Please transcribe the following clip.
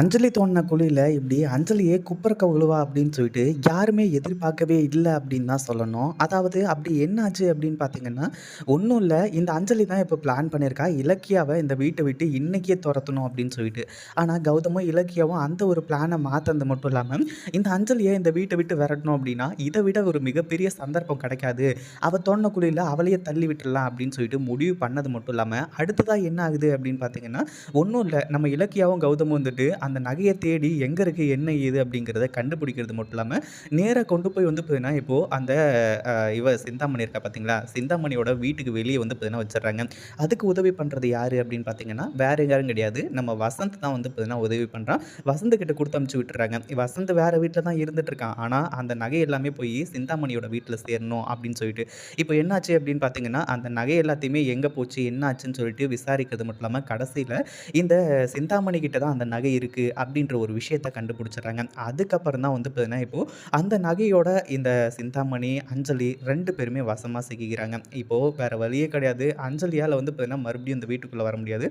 அஞ்சலி தோண்டின குழியில் இப்படி அஞ்சலியே குப்பரக்க விழுவா அப்படின்னு சொல்லிட்டு யாருமே எதிர்பார்க்கவே இல்லை அப்படின்னு தான் சொல்லணும். அதாவது அப்படி என்னாச்சு அப்படின்னு பார்த்தீங்கன்னா, ஒன்றும் இல்லை இந்த அஞ்சலி தான் இப்போ பிளான் பண்ணியிருக்கா. இலக்கியாவை இந்த வீட்டை விட்டு இன்றைக்கே துரத்தணும் அப்படின்னு சொல்லிட்டு. ஆனால் கௌதமும், இலக்கியாவும் அந்த ஒரு பிளானை மாற்றது மட்டும் இல்லாமல் இந்த அஞ்சலியை இந்த வீட்டை விட்டு விரட்டணும் அப்படின்னா, இதை விட ஒரு மிகப்பெரிய சந்தர்ப்பம் கிடைக்காது. அவள் தோண்டுன குழியில் அவளையே தள்ளி விட்டுடலாம் அப்படின்னு சொல்லிட்டு முடிவு பண்ணது மட்டும் இல்லாமல் அடுத்ததாக என்ன ஆகுது அப்படின்னு பார்த்தீங்கன்னா, ஒன்றும் இல்லை நம்ம இலக்கியாவும், கௌதமும் வந்துட்டு அந்த நகையை தேடி எங்கே இருக்குது என்ன ஏது அப்படிங்கிறத கண்டுபிடிக்கிறது மட்டும் இல்லாமல் நேராக கொண்டு போய் வந்து பார்த்தீங்கன்னா, இப்போது அந்த இவ சிந்தாமணி இருக்கா பார்த்தீங்களா? சிந்தாமணியோட வீட்டுக்கு வெளியே வந்து பார்த்தீங்கன்னா வச்சிடுறாங்க அதுக்கு உதவி பண்ணுறது யார் அப்படின்னு பார்த்தீங்கன்னா, வேறு யாரும் கிடையாது. நம்ம வசந்த் தான் வந்து பார்த்தீங்கன்னா உதவி பண்ணுறான் வசந்த் கிட்ட கொடுத்து அமுச்சு விட்டுறாங்க வசந்த் வேறு வீட்டில் தான் இருந்துட்டு இருக்கான். அந்த நகை எல்லாமே போய் சிந்தாமணியோட வீட்டில் சேரணும் அப்படின்னு சொல்லிட்டு. இப்போ என்னாச்சு அப்படின்னு பார்த்தீங்கன்னா, அந்த நகை எல்லாத்தையுமே எங்கே போச்சு, என்ன ஆச்சுன்னு சொல்லிட்டு விசாரிக்கிறது மட்டும் இல்லாமல் கடைசியில் இந்த சிந்தாமணி கிட்ட தான் அந்த நகை இருக்குது இருக்குது அப்படின்ற ஒரு விஷயத்த கண்டுபிடிச்சிடுறாங்க. அதுக்கப்புறம் தான் வந்து பார்த்தீங்கன்னா, இப்போ அந்த நகையோட இந்த சிந்தாமணி, அஞ்சலி ரெண்டு பேருமே வசமா சிக்கிக்கிறாங்க. இப்போ வேற வழியே கிடையாது. அஞ்சலியால் வந்து பார்த்தீங்கன்னா, மறுபடியும் இந்த வீட்டுக்குள்ள வர முடியாது.